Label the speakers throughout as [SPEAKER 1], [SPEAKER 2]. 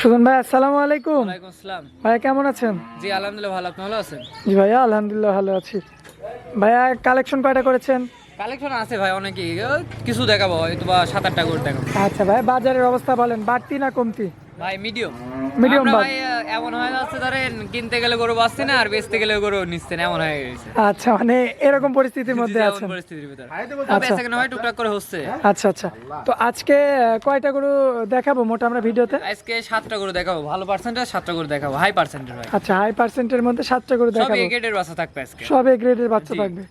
[SPEAKER 1] সুজন ভাই আসসালামু আলাইকুম।
[SPEAKER 2] ওয়ালাইকুম আসসালাম।
[SPEAKER 1] ভাইয়া কেমন আছেন?
[SPEAKER 2] জি আলহামদুলিল্লাহ ভালো। আপনি ভালো আছেন?
[SPEAKER 1] জি ভাইয়া আলহামদুলিল্লাহ ভালো আছি। ভাইয়া কালেকশন কয়টা করেছেন?
[SPEAKER 2] কালেকশন আছে ভাই অনেকই। কিছু দেখাবো হয়তো বা সাত আটটা করে দেখাবো।
[SPEAKER 1] আচ্ছা ভাই বাজারের অবস্থা বলেন বাড়তি না কমতি?
[SPEAKER 2] ভাই মিডিয়াম
[SPEAKER 1] মিডিয়াম
[SPEAKER 2] ভাই এমন হয়ে যাচ্ছে ধরেন কিনতে গেলে গরু বাঁচছে না আর বেচতে গেলে গরু নিচ্ছে না এমন হয়ে গেছে।
[SPEAKER 1] আচ্ছা মানে এরকম পরিস্থিতির মধ্যে
[SPEAKER 2] পরিস্থিতির ভিতর।
[SPEAKER 1] আচ্ছা।
[SPEAKER 2] বেচা কেনা ভাই টুকটাক করে হচ্ছে।
[SPEAKER 1] আচ্ছা আচ্ছা। তো আজকে কয়টা গরু দেখাবো মোটা আমরা ভিডিওতে?
[SPEAKER 2] আজকে সাতটা করে দেখাবো ভালো পার্সেন্টের সাতটা করে দেখাবো হাই পার্সেন্টের ভাই
[SPEAKER 1] আচ্ছা হাই পার্সেন্টের মধ্যে সাতটা গরু
[SPEAKER 2] সব
[SPEAKER 1] দেখাবো।
[SPEAKER 2] এ গ্রেডের বাসা থাকবে আজকে।
[SPEAKER 1] সব এ গ্রেডের বাচ্চা থাকবে।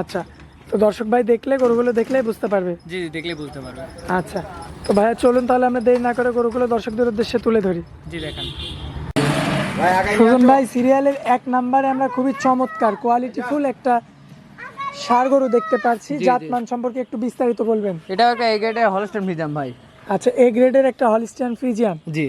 [SPEAKER 1] আচ্ছা তো দর্শক ভাই দেখলে গরুগুলো দেখলেই বুঝতে পারবে।
[SPEAKER 2] জি জি দেখলে বুঝতে পারবে।
[SPEAKER 1] আচ্ছা তো ভাইয়া চলুন তাহলে আমরা দেরি না করে গরুগুলো দর্শকদের উদ্দেশ্যে তুলে ধরি।
[SPEAKER 2] জি দেখেন।
[SPEAKER 1] সুজন ভাই সিরিয়ালের এক নাম্বারে আমরা খুবই চমৎকার কোয়ালিটিফুল একটা সার গরু দেখতে পাচ্ছি। জাতমান সম্পর্কে একটু বিস্তারিত বলবেন।
[SPEAKER 2] এটাও একটা এ গ্রেডের হলস্টেন ফ্রিজাম ভাই।
[SPEAKER 1] আচ্ছা এ গ্রেডের একটা হলিস্টিয়ান ফ্রিজিয়ান
[SPEAKER 2] জি।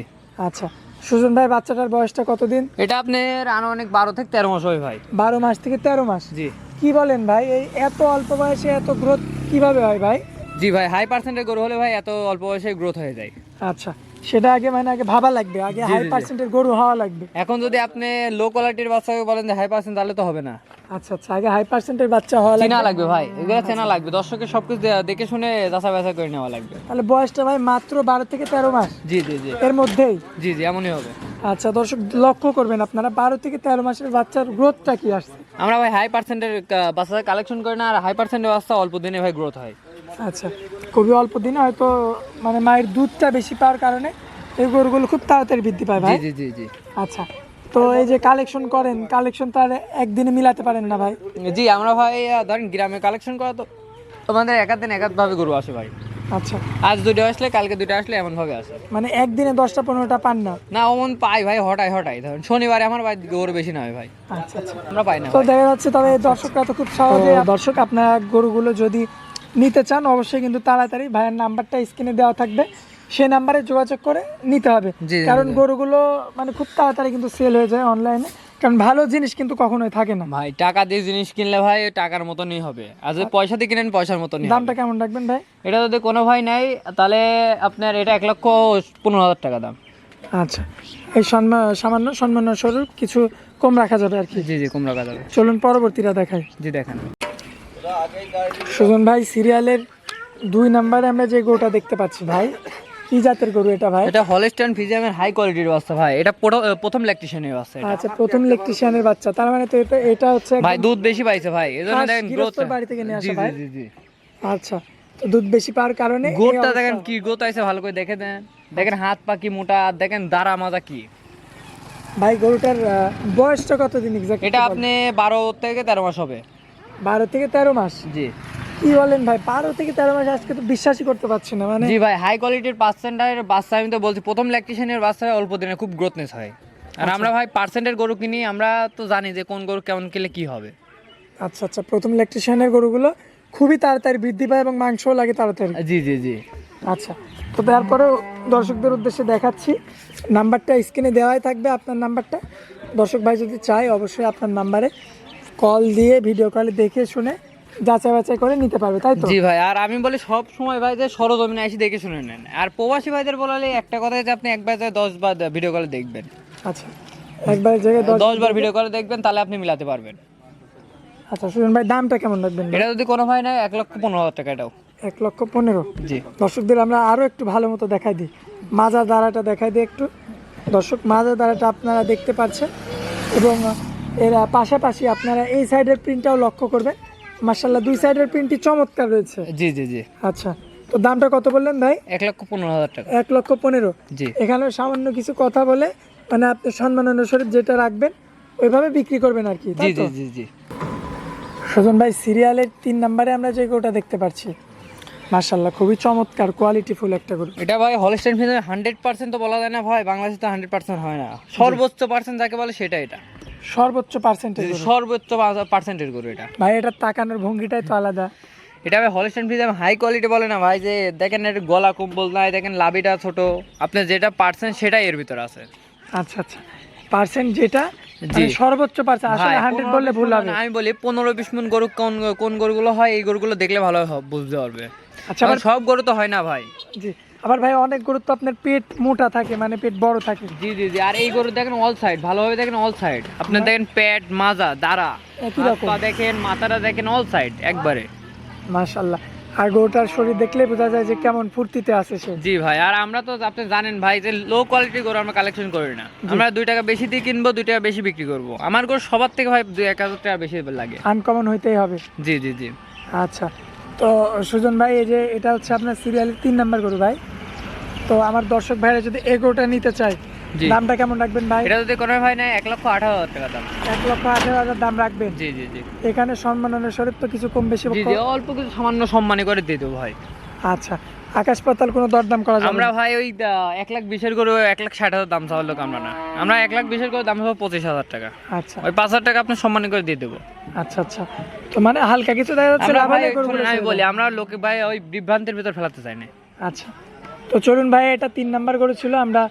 [SPEAKER 1] আচ্ছা সুজন ভাই বাচ্চাটার বয়সটা কতদিন?
[SPEAKER 2] এটা আপনার আনুমানিক বারো থেকে তেরো মাস হয় ভাই।
[SPEAKER 1] বারো মাস থেকে তেরো মাস?
[SPEAKER 2] জি।
[SPEAKER 1] কি বলেন ভাই এই এত অল্প বয়সে এত গ্রোথ কীভাবে হয় ভাই?
[SPEAKER 2] জি ভাই হাই পার্সেন্টের গরু হলে ভাই এত অল্প বয়সে গ্রোথ হয়ে যায়।
[SPEAKER 1] আচ্ছা সেটা আগে মানে আগে ভাবা লাগবে আগে হাই। পার্সেন্টের গরু হওয়া লাগবে।
[SPEAKER 2] এখন যদি আপনি লো কোয়ালিটির বাচ্চাকে বলেন যে হাই পার্সেন্ট তাহলে তো হবে না।
[SPEAKER 1] আচ্ছা আচ্ছা আগে হাই পার্সেন্টের বাচ্চা হওয়া
[SPEAKER 2] চেনা
[SPEAKER 1] লাগবে।
[SPEAKER 2] লাগবে ভাই এগুলো চেনা লাগবে। দর্শকের সবকিছু দেখে শুনে যাচা বাছা করে নেওয়া লাগবে।
[SPEAKER 1] তাহলে বয়সটা ভাই মাত্র বারো থেকে তেরো মাস?
[SPEAKER 2] জি জি জি।
[SPEAKER 1] এর মধ্যেই?
[SPEAKER 2] জি জি এমনই হবে।
[SPEAKER 1] আচ্ছা দর্শক লক্ষ্য করবেন আপনারা বারো থেকে তেরো মাসের বাচ্চার গ্রোথটা কি আসছে?
[SPEAKER 2] আমরা ভাই হাই পার্সেন্টের বাচ্চা কালেকশন করি না আর হাই পার্সেন্টের বাচ্চা অল্প দিনে ভাই গ্রোথ হয়।
[SPEAKER 1] আচ্ছা খুবই অল্প দিনে হয়তো মানে মায়ের দুধটা বেশি পাওয়ার কারণে এই গরুগুলো খুব তাড়াতাড়ি বৃদ্ধি পায় ভাই?
[SPEAKER 2] জি জি জি
[SPEAKER 1] আচ্ছা তো এই যে কালেকশন করেন কালেকশন তো আর একদিনে মিলাতে পারেন না ভাই?
[SPEAKER 2] জি আমরা ভাই ধরেন গ্রামে কালেকশন করা তো তোমাদের একাদ দিন ভাবে গরু আসে ভাই।
[SPEAKER 1] আচ্ছা।
[SPEAKER 2] আজ দুটো আসলে কালকে দুটো আসলে এমন ভাবে আসে।
[SPEAKER 1] মানে একদিনে দশটা পনেরোটা পান না?
[SPEAKER 2] না অমন পাই ভাই হটাই হটাই। ধরেন শনিবারে আমার ভাই গরু বেশি নয় ভাই।
[SPEAKER 1] আচ্ছা আচ্ছা।
[SPEAKER 2] আমরা পাই না
[SPEAKER 1] তো দেখা যাচ্ছে তবে দর্শকরা তো খুব সহজে দর্শক আপনারা গরুগুলো যদি নিতে চান অবশ্যই কিন্তু তাড়াতাড়ি ভাইয়ের নাম্বারটা স্ক্রিনে দেওয়া থাকবে। সেই নাম্বারে যোগাযোগ করে নিতে হবে। কারণ গরুগুলো মানে খুব তাড়াতাড়ি কিন্তু সেল হয়ে যায় অনলাইনে কারণ ভালো জিনিস কিন্তু কখনোই থাকে না।
[SPEAKER 2] ভাই টাকা দিয়ে জিনিস কিনলে ভাই টাকার মতনই হবে। আর যদি পয়সা দিয়ে কিনেন পয়সার মতনই হবে।
[SPEAKER 1] দামটা কেমন রাখবেন ভাই?
[SPEAKER 2] এটা যদি কোনো ভাই নাই তাহলে আপনার এটা এক লক্ষ পনেরো হাজার টাকা দাম।
[SPEAKER 1] আচ্ছা। এই সম্মান সামান্য সম্মান স্বরূপ কিছু কম রাখা যাবে আর কি।
[SPEAKER 2] জি জি কম রাখা যাবে।
[SPEAKER 1] চলুন পরবর্তীটা দেখাই।
[SPEAKER 2] জি দেখেন।
[SPEAKER 1] সুজন ভাই সিরিয়ালের দুই নাম্বারে আমরা যে গরুটা দেখতে পাচ্ছি ভাই কি জাতের গরু এটা ভাই?
[SPEAKER 2] এটা হলস্টাইন ফিজিয়ামের হাই কোয়ালিটির বাচ্চা ভাই। এটা প্রথম বাচ্চা।
[SPEAKER 1] আচ্ছা প্রথম বাচ্চা। তার মানে তো এটা এটা হচ্ছে
[SPEAKER 2] ভাই দুধ বেশি পাইছে ভাই। এই জন্য
[SPEAKER 1] খাস
[SPEAKER 2] দেখেন গ্রোথ
[SPEAKER 1] বাড়ি থেকে নিয়ে আসা ভাই?
[SPEAKER 2] জি জি।
[SPEAKER 1] আচ্ছা তো দুধ বেশি পাওয়ার কারণে
[SPEAKER 2] গোটটা দেখেন কি আছে ভালো করে দেখে দেন। দেখেন হাত পা কি মোটা আর দেখেন দাঁড়া মাজা কি।
[SPEAKER 1] ভাই গরুটার বয়সটা কতদিন এক্সাক্ট
[SPEAKER 2] এটা আপনি বারো থেকে তেরো মাস হবে।
[SPEAKER 1] বারো থেকে তেরো মাস?
[SPEAKER 2] জি।
[SPEAKER 1] কি বলেন ভাই বারো থেকে তেরো মাস আজকে তো বিশ্বাসই করতে পারছি না মানে
[SPEAKER 2] জি ভাই হাই কোয়ালিটির পার্সেন্টের বাচ্চা আমি তো বলছি প্রথম ল্যাকটেশনের বাচ্চা অল্প দিনে খুব গ্রোথনেস হয়। আর আমরা ভাই পার্সেন্টের গরু কিনি আমরা তো জানি যে কোন গরু কেমন কিনলে কি হবে।
[SPEAKER 1] আচ্ছা আচ্ছা প্রথম ইলেকট্রিশিয়ানের গরুগুলো খুবই তাড়াতাড়ি বৃদ্ধি পায় এবং মাংসও লাগে তাড়াতাড়ি।
[SPEAKER 2] জি জি জি।
[SPEAKER 1] আচ্ছা তো তারপরেও দর্শকদের উদ্দেশ্যে দেখাচ্ছি নাম্বারটা স্ক্রিনে দেওয়াই থাকবে আপনার নাম্বারটা দর্শক ভাই যদি চায় অবশ্যই আপনার নাম্বারে কল দিয়ে ভিডিও কলে দেখে শুনে যাচাই বাছাই করে নিতে পারবে তাই তো?
[SPEAKER 2] জি ভাই আর আমি বলি সব সময় ভাই যে সরজমিনে এসে দেখে শুনে নেন। আর প্রবাসী ভাইদের বলালে একটা কথা যে আপনি একবার যায় দশ বার ভিডিও কলে দেখবেন।
[SPEAKER 1] আচ্ছা একবার জায়গায় দশ
[SPEAKER 2] বার ভিডিও কলে দেখবেন তাহলে আপনি মিলাতে পারবেন।
[SPEAKER 1] আচ্ছা সুজন ভাই দামটা কেমন রাখবেন?
[SPEAKER 2] এটা যদি কোনো ভাই নেয় এক লক্ষ পনেরো হাজার টাকা এটাও।
[SPEAKER 1] এক লক্ষ পনেরো?
[SPEAKER 2] জি।
[SPEAKER 1] দর্শকদের আমরা আরও একটু ভালো মতো দেখাই দিই। মাজার দ্বারাটা দেখাই দিই একটু। দর্শক মাজার দ্বারাটা আপনারা দেখতে পাচ্ছেন। এবং এর পাশাপাশি আপনারা এই সাইডের প্রিন্টটাও লক্ষ্য করবেন। মার্শাল্লাহ দুই সাইডের প্রিন্টটি চমৎকার রয়েছে।
[SPEAKER 2] জি জি জি।
[SPEAKER 1] আচ্ছা তো দামটা কত বললেন ভাই?
[SPEAKER 2] এক লক্ষ পনেরো হাজার টাকা।
[SPEAKER 1] এক লক্ষ পনেরো।
[SPEAKER 2] জি।
[SPEAKER 1] এখানে সামান্য কিছু কথা বলে মানে আপনি সম্মান অনুসারে যেটা রাখবেন ওইভাবে বিক্রি করবেন আর কি
[SPEAKER 2] জি? জি জি জি।
[SPEAKER 1] সুজন ভাই সিরিয়ালের তিন নম্বরে আমরা যে গরুটা দেখতে পাচ্ছি মার্শাল্লাহ খুবই চমৎকার কোয়ালিটিফুল একটা গরু।
[SPEAKER 2] এটা ভাই হলস্টাইন ফিজের হান্ড্রেড পার্সেন্ট তো বলা যায় না ভাই বাংলাদেশে তো হান্ড্রেড পার্সেন্ট হয় না। সর্বোচ্চ পার্সেন্ট যাকে বলে সেটা এটা।
[SPEAKER 1] সর্বোচ্চ পার্সেন্টেজ
[SPEAKER 2] সর্বোচ্চ পার্সেন্টের গরু এটা।
[SPEAKER 1] ভাই এটা তাকানোর ভঙ্গিটাই তো আলাদা।
[SPEAKER 2] এটা ভাই হলস্টাইন ফিজ হাই কোয়ালিটি বলে না ভাই যে দেখেন এর গলা কম্বল নাই দেখেন লাভিটা ছোট। আপনি যেটা পার্সেন্ট সেটাই এর ভিতরে আছে।
[SPEAKER 1] আচ্ছা আচ্ছা। পার্সেন্ট যেটা
[SPEAKER 2] জি।
[SPEAKER 1] মানে সর্বোচ্চ পার্সেন্ট আসলে হান্ড্রেড বললে ভুল হবে।
[SPEAKER 2] মণ, আমি বলি পনেরো বিশ মন গরু কোন কোন গরুগুলো হয় এই গরুগুলো দেখলে ভালো হবে বুঝতে পারবে।
[SPEAKER 1] আচ্ছা
[SPEAKER 2] সব গরু তো হয় না ভাই।
[SPEAKER 1] জি। আবার ভাই অনেক গরুর তো আপনার পেট মোটা থাকে মানে পেট বড় থাকে।
[SPEAKER 2] জি জি জি। আর এই গরু দেখেন অল সাইড ভালোভাবে দেখেন অল সাইড আপনি দেখেন পেট মাজা দাঁড়া।
[SPEAKER 1] একই রকম।
[SPEAKER 2] পা দেখেন মাথাটা দেখেন অল সাইড একবারে।
[SPEAKER 1] মাশাল্লাহ আর গরুটার শরীর দেখলে বোঝা যায় যে কেমন ফুর্তিতে আছে সে।
[SPEAKER 2] জি ভাই আর আমরা তো আপনি জানেন ভাই যে লো কোয়ালিটির গরু আমরা কালেকশন করি না। আমরা দুই টাকা বেশি দিয়ে কিনবো দুই টাকা বেশি বিক্রি করব। আমার গরু সবার থেকে ভাই দুই এক হাজার টাকা বেশি লাগে।
[SPEAKER 1] আনকমন হইতেই হবে।
[SPEAKER 2] জি জি জি।
[SPEAKER 1] আচ্ছা। তো সুজন ভাই এই যে এটা হচ্ছে আপনার সিরিয়ালের তিন নাম্বার গরু ভাই। তো আমার দর্শক ভাইরা যদি এই গরুটা নিতে চায় দামটা কেমন রাখবেন ভাই?
[SPEAKER 2] এটা যদি কোনো ভাই নেয় এক লক্ষ আঠারো হাজার টাকা দাম।
[SPEAKER 1] এক লক্ষ আঠারো হাজার দাম রাখবেন?
[SPEAKER 2] জি জি জি।
[SPEAKER 1] এখানে সম্মাননের স্বরূপ তো কিছু কম বেশি
[SPEAKER 2] অল্প কিছু সামান্য সম্মানী করে দিয়ে দেবো ভাই।
[SPEAKER 1] আচ্ছা আকাশ পাতাল কোনো দরদাম করা যাবে
[SPEAKER 2] আমরা ভাই ওই এক লাখ বিশের করে এক লাখ ষাট হাজার দাম চাওয়ার লোক আমরা না। আমরা এক লাখ বিশের করে দাম চাবো পঁচিশ হাজার টাকা।
[SPEAKER 1] আচ্ছা।
[SPEAKER 2] ওই পাঁচ হাজার টাকা আপনি সম্মানী করে দিয়ে দেবো।
[SPEAKER 1] আচ্ছা আচ্ছা। তো মানে হালকা কিছু দেখা যাচ্ছে
[SPEAKER 2] আমি বলি আমরা লোকে ভাই ওই বিভ্রান্তির ভিতর ফেলাতে চাই না।
[SPEAKER 1] আচ্ছা। তো চলুন ভাই, এটা তিন নাম্বার গরু ছিল, আমরা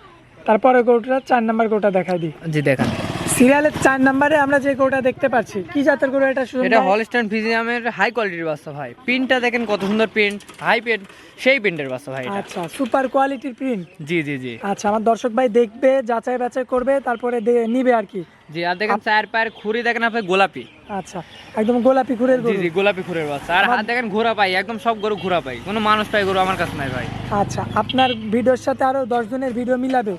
[SPEAKER 1] তারপরে গরুটা চার নাম্বার গরুটা দেখাই দিই।
[SPEAKER 2] জি, দেখান।
[SPEAKER 1] সিরিয়ালের চার নাম্বারে আমরা যে গরুটা দেখতে পাচ্ছি কি জাতের গরু এটা সুজন
[SPEAKER 2] এটা হলস্টাইন ফিজিয়ামের হাই কোয়ালিটির বাচ্চা ভাই। প্রিন্টটা দেখেন কত সুন্দর প্রিন্ট হাই প্রিন্ট সেই প্রিন্টের বাচ্চা ভাই
[SPEAKER 1] আচ্ছা সুপার কোয়ালিটির প্রিন্ট
[SPEAKER 2] জি জি জি।
[SPEAKER 1] আচ্ছা আমার দর্শক ভাই দেখবে যাচাই বাছাই করবে তারপরে নিবে আর কি।
[SPEAKER 2] জি আর দেখেন চার পায়ের খুঁড়ি দেখেন আপনি গোলাপি।
[SPEAKER 1] আচ্ছা একদম গোলাপি খুরের গরু।
[SPEAKER 2] জি গোলাপি খুঁড়ের বাচ্চা। আর হাত দেখেন ঘোরা পাই একদম সব গরু ঘোরা পাই। কোনো মানুষ পাই গরু আমার কাছে নাই ভাই।
[SPEAKER 1] আচ্ছা আপনার ভিডিওর সাথে আরও দশ জনের ভিডিও মিলাবে।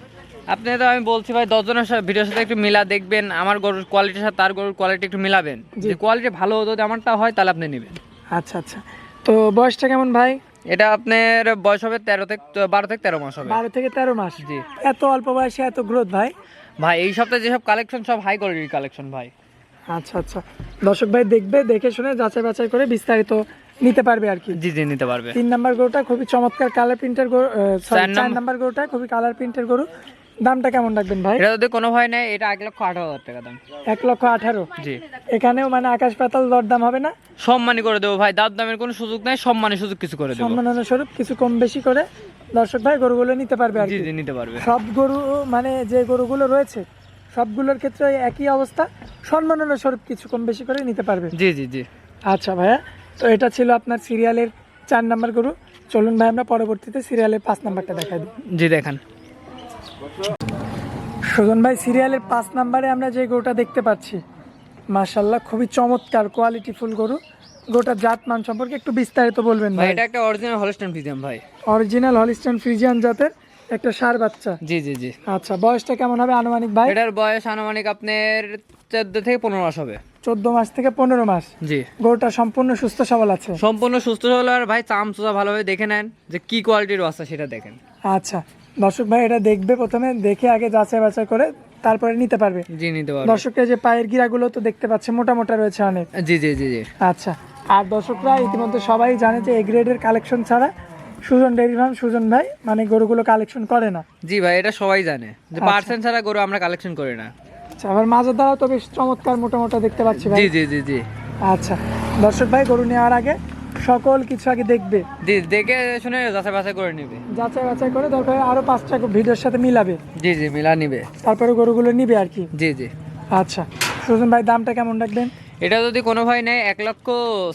[SPEAKER 2] আপনি তো আমি বলছি ভাই দশজনের সাথে ভিডিওর সাথে একটু মিলা দেখবেন আমার গরুর কোয়ালিটির সাথে তার গরুর কোয়ালিটি একটু মিলাবেন। যে কোয়ালিটি ভালো যদি আমারটা হয় তাহলে আপনি নেবেন।
[SPEAKER 1] আচ্ছা আচ্ছা। তো বয়সটা কেমন ভাই?
[SPEAKER 2] এটা আপনার বয়স হবে তেরো থেকে বারো থেকে তেরো মাস হবে।
[SPEAKER 1] বারো থেকে তেরো মাস।
[SPEAKER 2] জি।
[SPEAKER 1] এত অল্প বয়সে এত গ্রোথ ভাই?
[SPEAKER 2] ভাই এই সপ্তাহে যেসব কালেকশন সব হাই কোয়ালিটির কালেকশন ভাই।
[SPEAKER 1] আচ্ছা আচ্ছা। দর্শক ভাই দেখবে দেখে শুনে যাচাই বাছাই করে বিস্তারিত নিতে পারবে আর কি।
[SPEAKER 2] জি জি নিতে পারবে।
[SPEAKER 1] তিন নাম্বার গরুটা খুবই চমৎকার কালার প্রিন্টের গরু
[SPEAKER 2] চার নাম্বার
[SPEAKER 1] গরুটা খুবই কালার প্রিন্টের গরু। দামটা কেমন রাখবেন ভাই?
[SPEAKER 2] এটা যদি কোনো ভাই নেয় এটা এক লক্ষ আঠারো হাজার টাকা দাম।
[SPEAKER 1] এক লক্ষ আঠারো?
[SPEAKER 2] জি।
[SPEAKER 1] এখানেও মানে আকাশ পাতাল দরদাম হবে না?
[SPEAKER 2] সম্মানী করে দেবো ভাই দাম দামের কোনো সুযোগ নাই সম্মানী সুযোগ কিছু করে দেবো।
[SPEAKER 1] সম্মাননা স্বরূপ কিছু কম বেশি করে দর্শক ভাই গরুগুলো নিতে পারবে আর
[SPEAKER 2] জি নিতে পারবে।
[SPEAKER 1] সব গরু মানে যে গরুগুলো রয়েছে সবগুলোর ক্ষেত্রে একই অবস্থা সম্মাননা স্বরূপ কিছু কম বেশি করে নিতে পারবে।
[SPEAKER 2] জি জি জি।
[SPEAKER 1] আচ্ছা ভাইয়া তো এটা ছিল আপনার সিরিয়ালের চার নাম্বার গরু। চলুন ভাই আমরা পরবর্তীতে সিরিয়ালের পাঁচ নাম্বারটা দেখাই দিই।
[SPEAKER 2] জি দেখান।
[SPEAKER 1] সুজন ভাই সিরিয়ালের পাঁচ নাম্বারে আমরা যে গরুটা দেখতে পাচ্ছি মাশাল্লাহ খুবই চমৎকার কোয়ালিটি ফুল গরু। গরুটার জাত মান সম্পর্কে একটু বিস্তারিত বলবেন
[SPEAKER 2] ভাই এটা একটা অরিজিনাল হলস্টাইন ফিজিয়াম ভাই।
[SPEAKER 1] অরিজিনাল হলিস্টান ফ্রিজিয়ান জাতের একটা সার বাচ্চা।
[SPEAKER 2] জি জি জি।
[SPEAKER 1] আচ্ছা বয়সটা কেমন হবে আনুমানিক ভাই?
[SPEAKER 2] এটার বয়স আনুমানিক আপনার চোদ্দ থেকে পনেরো মাস হবে।
[SPEAKER 1] চোদ্দ মাস থেকে পনেরো মাস।
[SPEAKER 2] জি।
[SPEAKER 1] গরুটা সম্পূর্ণ সুস্থ সবল আছে?
[SPEAKER 2] সম্পূর্ণ সুস্থ সবল আর ভাই চাম চুচা ভালোভাবে দেখে নেন যে কি কোয়ালিটির বাচ্চা সেটা দেখেন।
[SPEAKER 1] আচ্ছা দর্শক ভাই এটা দেখবে প্রথমে দেখে আগে যাচাই বাছাই করে তারপরে নিতে পারবে।
[SPEAKER 2] জি নিতে পারবে।
[SPEAKER 1] দর্শকের যে পায়ের গিরাগুলো তো দেখতে পাচ্ছে মোটা মোটা রয়েছে অনেক।
[SPEAKER 2] জি জি জি জি।
[SPEAKER 1] আচ্ছা আর দর্শকরা ইতিমধ্যে সবাই জানে যে এ গ্রেডের কালেকশন ছাড়া সুজন ডেয়ারি ফার্ম সুজন ভাই মানে গরুগুলো কালেকশন করে না।
[SPEAKER 2] জি ভাই এটা সবাই জানে। যে
[SPEAKER 1] আচ্ছা।
[SPEAKER 2] পার্সেন্ট ছাড়া গরু আমরা কালেকশন করি না।
[SPEAKER 1] আচ্ছা আবার মাঝের দ্বারাও তো বেশ চমৎকার মোটা মোটা দেখতে পাচ্ছি ভাই।
[SPEAKER 2] জি জি জি জি।
[SPEAKER 1] আচ্ছা দর্শক ভাই গরু নেওয়ার আগে সকল কিছু আগে দেখবে।
[SPEAKER 2] জি দেখে শুনে যাচাই বাছাই করে নিবে।
[SPEAKER 1] যাচাই বাছাই করে দরকার আরও পাঁচটা ভিডিওর সাথে মিলাবে।
[SPEAKER 2] জি জি মিলা নিবে।
[SPEAKER 1] তারপরে গরুগুলো নিবে আর কি।
[SPEAKER 2] জি জি।
[SPEAKER 1] আচ্ছা সুজন ভাই দামটা কেমন রাখবেন?
[SPEAKER 2] এটা যদি কোনো ভাই নেয় এক লক্ষ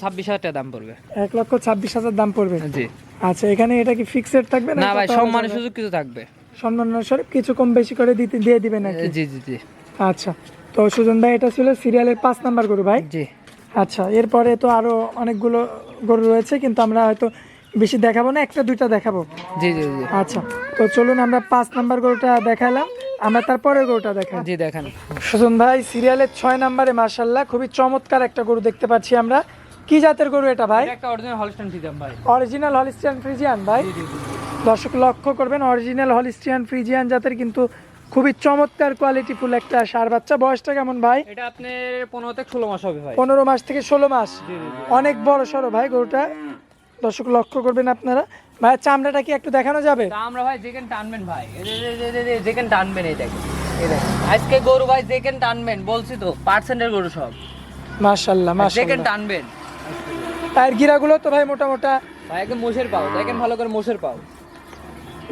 [SPEAKER 2] ছাব্বিশ হাজার টাকা দাম পড়বে।
[SPEAKER 1] এক লক্ষ ছাব্বিশ হাজার দাম পড়বে?
[SPEAKER 2] জি।
[SPEAKER 1] আচ্ছা এখানে এটা কি ফিক্সড থাকবে
[SPEAKER 2] না ভাই সম্মানের সুযোগ কিছু থাকবে।
[SPEAKER 1] সম্মান স্বরূপ কিছু কম বেশি করে দিতে দিয়ে দিবেন নাকি
[SPEAKER 2] জি জি জি।
[SPEAKER 1] আচ্ছা তো সুজন ভাই এটা ছিল সিরিয়ালের পাঁচ নাম্বার গরু ভাই।
[SPEAKER 2] জি।
[SPEAKER 1] আচ্ছা এরপরে তো আরও অনেকগুলো গরু রয়েছে কিন্তু আমরা হয়তো বেশি দেখাবো না একটা দুইটা দেখাবো।
[SPEAKER 2] জি জি জি।
[SPEAKER 1] আচ্ছা তো চলুন আমরা পাঁচ নাম্বার গরুটা দেখালাম আমরা তারপরে গরুটা দেখাই।
[SPEAKER 2] জি দেখেন।
[SPEAKER 1] সুজন ভাই সিরিয়ালের ছয় নাম্বারে মার্শাল্লাহ খুবই চমৎকার একটা গরু দেখতে পাচ্ছি আমরা। কি জাতের গরু এটা ভাই?
[SPEAKER 2] একটা অরিজিনাল হলস্টাইন ফিজিয়াম ভাই।
[SPEAKER 1] অরিজিনাল হলিস্টিয়ান ফ্রিজিয়ান ভাই? দর্শক লক্ষ্য করবেন অরিজিনাল হলিস্টিয়ান ফ্রিজিয়ান জাতের কিন্তু খুবই চমৎকার কোয়ালিটি ফুল একটা সার বাচ্চা। বয়সটা কেমন ভাই?
[SPEAKER 2] এটা আপনার পনেরো থেকে ষোলো মাস হবে ভাই।
[SPEAKER 1] পনেরো মাস থেকে ষোলো মাস। অনেক বড় সড়ো ভাই গরুটা। দর্শক লক্ষ্য করবেন আপনারা। ভাই চামড়াটা কি একটু দেখানো যাবে?
[SPEAKER 2] আমরা ভাই যেখানে টানবেন ভাই। যেখানে টানবেন এই দেখেন। আজকে গরু ভাই যেখানে টানবেন বলছি তো পার্সেন্টের গরু সব।
[SPEAKER 1] মাশাল্লাহ
[SPEAKER 2] যেখানে
[SPEAKER 1] মাশাল্লাহ।
[SPEAKER 2] টানবেন।
[SPEAKER 1] পায়ের গিরাগুলো তো ভাই মোটা মোটা
[SPEAKER 2] ভাই একদম মোষের পাও। দেখেন ভালো করে মোষের পাও।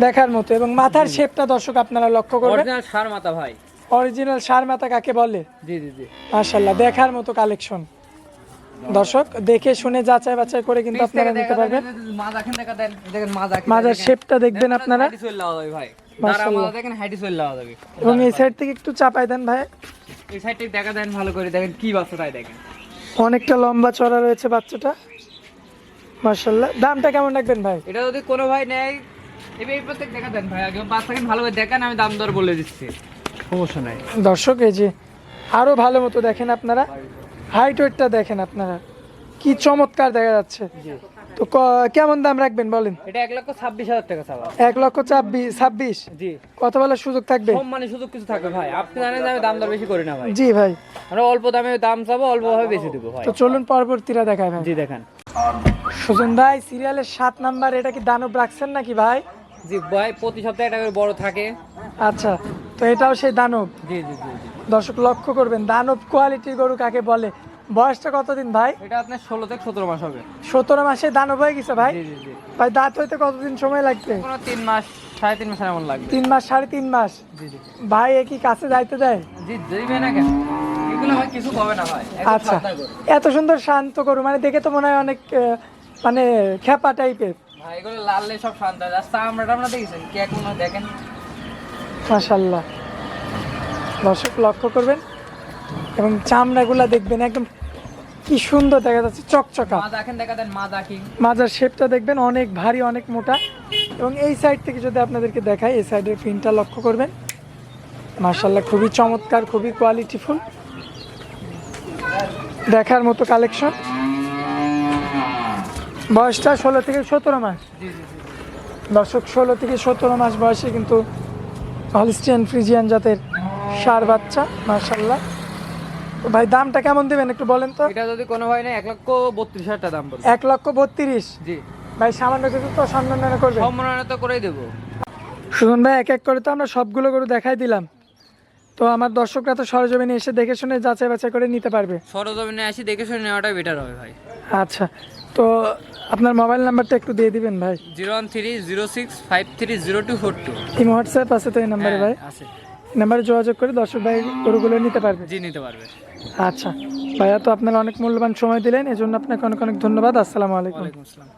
[SPEAKER 1] দেখার মতো এবং মাথার শেপটা দর্শক আপনারা লক্ষ্য করবেন।
[SPEAKER 2] অরিজিনাল সার মাথা ভাই।
[SPEAKER 1] অরিজিনাল সার মাথা কাকে বলে?
[SPEAKER 2] জি জি জি।
[SPEAKER 1] মাশাল্লাহ দেখার মতো কালেকশন দর্শক দেখে শুনে যাচাই বাছাই করে কিন্তু আপনারা নিতে পারবেন।
[SPEAKER 2] মা দেখেন দেখা দেখেন মা দেখেন
[SPEAKER 1] মাজার শেপটা দেখবেন আপনারা। এবং এই সাইড থেকে একটু চাপাই দেন ভাই।
[SPEAKER 2] এই সাইডটা দেখা দেন ভালো করে দেখেন কি বাচ্চা তাই দেখেন।
[SPEAKER 1] অনেকটা লম্বা চড়া রয়েছে বাচ্চাটা। মার্শাল্লাহ দামটা কেমন রাখবেন ভাই?
[SPEAKER 2] এটা যদি কোনো ভাই নেয় এই প্রত্যেক দেখা দেন ভাই আগে বাচ্চাকে ভালো করে দেখেন আমি দাম দর বলে দিচ্ছি। সমস্যা নাই।
[SPEAKER 1] দর্শক এই যে আরও ভালো মতো দেখেন আপনারা হাইট ওয়েটটা দেখেন আপনারা কি চমৎকার দেখা যাচ্ছে। তো কেমন দাম রাখবেন বলেন?
[SPEAKER 2] এটা এক লক্ষ ছাব্বিশ হাজার টাকা চাওয়া।
[SPEAKER 1] এক লক্ষ ছাব্বিশ ছাব্বিশ?
[SPEAKER 2] জি।
[SPEAKER 1] কত বলার সুযোগ থাকবে?
[SPEAKER 2] মানে সুযোগ কিছু থাকবে ভাই। আপনি জানেন আমি দাম দর বেশি করি না ভাই।
[SPEAKER 1] জি ভাই।
[SPEAKER 2] আমরা অল্প দামে দাম চাবো অল্প ভাবে বেশি দেবো ভাই।
[SPEAKER 1] তো চলুন পরবর্তীরা দেখায় ভাই।
[SPEAKER 2] জি দেখেন।
[SPEAKER 1] সুজন ভাই সিরিয়ালের সাত নাম্বার এটা কি দানব রাখছেন নাকি ভাই?
[SPEAKER 2] জি ভাই প্রতি সপ্তাহে একটা করে বড় থাকে।
[SPEAKER 1] আচ্ছা তো এটাও সেই দানব?
[SPEAKER 2] জি জি
[SPEAKER 1] দর্শক লক্ষ্য করবেন দানব কোয়ালিটির গরু কাকে বলে? বয়সটা কতদিন ভাই?
[SPEAKER 2] এটা আপনার ষোলো থেকে সতেরো মাস হবে।
[SPEAKER 1] সতেরো মাসে দানব হয়ে গেছে ভাই? ভাই দাঁত হইতে কতদিন সময় লাগবে?
[SPEAKER 2] তিন মাস সাড়ে তিন মাস এমন লাগবে।
[SPEAKER 1] তিন মাস সাড়ে তিন মাস? ভাই এ কি কাছে যাইতে দেয়?
[SPEAKER 2] জি দিবে না কেন এগুলো কিছু হবে না ভাই।
[SPEAKER 1] আচ্ছা এত সুন্দর শান্ত গরু মানে দেখে তো মনে হয় অনেক মানে খেপা টাইপের
[SPEAKER 2] এগুলো লাললে সব শান্ত। আর চামড়া টামড়া দেখেছেন? কে কোনো দেখেন?
[SPEAKER 1] মাশাল্লাহ দর্শক লক্ষ্য করবেন এবং চামড়াগুলা দেখবেন একদম কি সুন্দর দেখা যাচ্ছে চকচকা।
[SPEAKER 2] দেখেন দেখা দেন মা দেখি।
[SPEAKER 1] মাজার শেপটা দেখবেন অনেক ভারী অনেক মোটা। এবং এই সাইড থেকে যদি আপনাদেরকে দেখায় এই সাইডের প্রিন্টটা লক্ষ্য করবেন। মার্শাল্লাহ খুবই চমৎকার খুবই কোয়ালিটিফুল দেখার মতো কালেকশন বয়সটা ষোলো থেকে সতেরো মাস। দর্শক ষোলো থেকে সতেরো মাস বয়সে কিন্তু হলিস্টিয়ান ফ্রিজিয়ান জাতের সার বাচ্চা মার্শাল্লাহ ভাই দামটা কেমন দেবেন একটু বলেন তো?
[SPEAKER 2] এটা যদি কোনো ভাই না এক লক্ষ বত্রিশ হাজার টাকা দাম
[SPEAKER 1] এক লক্ষ বত্রিশ?
[SPEAKER 2] জি।
[SPEAKER 1] ভাই সামান্য কিছু তো সম্মান করবেন।
[SPEAKER 2] সম্মাননা তো করেই দেবো।
[SPEAKER 1] সুজন ভাই এক এক করে তো আমরা সবগুলো গরু দেখাই দিলাম। তো আমার দর্শকরা তো সরজমিনে এসে দেখে শুনে যাচাই বাছাই করে নিতে পারবে।
[SPEAKER 2] সরজমিনে আসি দেখে শুনে নেওয়াটাই বেটার হবে ভাই।
[SPEAKER 1] আচ্ছা তো আপনার মোবাইল নাম্বারটা একটু দিয়ে দিবেন ভাই।
[SPEAKER 2] Zero one three zero six five three zero two four two.
[SPEAKER 1] এই হোয়াটসঅ্যাপ আছে তো এই নাম্বারে ভাই?
[SPEAKER 2] আছে।
[SPEAKER 1] নাম্বারে যোগাযোগ করে দর্শক ভাই গরুগুলো নিতে পারবে।
[SPEAKER 2] জি নিতে পারবে।
[SPEAKER 1] আচ্ছা। ভাইয়া তো আপনারা অনেক মূল্যবান সময় দিলেন এই জন্য আপনাকে অনেক অনেক ধন্যবাদ। আসসালামু আলাইকুম।
[SPEAKER 2] আসসালাম।